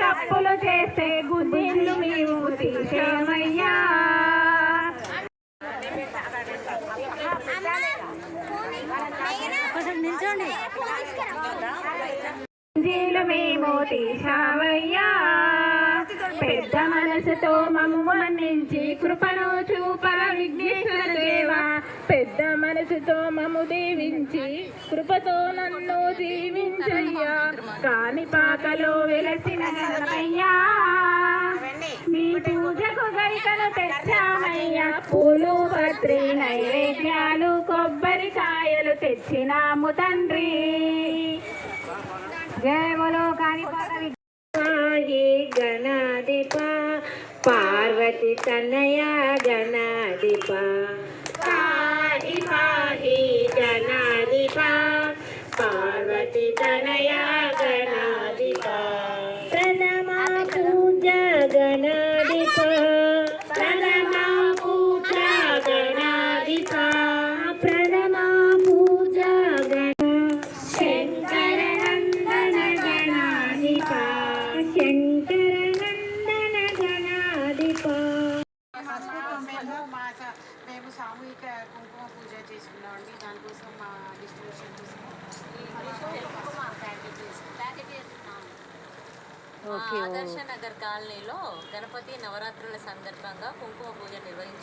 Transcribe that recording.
తప్పులు చేస్తే గుడ్డిళ్ళు మేము తీసేమయ్యా? జీలు మేము తీసావయ్యా పెద్ద మనసుతో మమ్మ నుంచి కృపను చూపల విఘ్నేశ్వరుడు పెద్ద మనసుతో మము దీవించి కృపతో నన్ను జీవించయ్యా. కాని పాకలో వెలసిన గణపయ్యా మీ పూజకు గరికను తెచ్చామయ్యా పూలు పత్రి నైవేద్యాలు కొబ్బరికాయలు తెచ్చినాము తండ్రి. జయములో కాని గణాధిప పార్వతి తనయ గణాధిప. పార్వతి తనయ గణాధిప పూజ గణాధిప ప్రణమ పూజ గణాధిప పూజ గణ శంకర నందన గణాధిప శంకర నందన గణాధిప మేము సామూహిక కుంకుమ పూజ చేసుకున్నామండి. దానికోసం మా డిస్ట్రిబ్యూషన్ కోసం మా ఆదర్శ నగర్ కాలనీలో గణపతి నవరాత్రుల సందర్భంగా కుంకుమ పూజ నిర్వహించుకున్నాము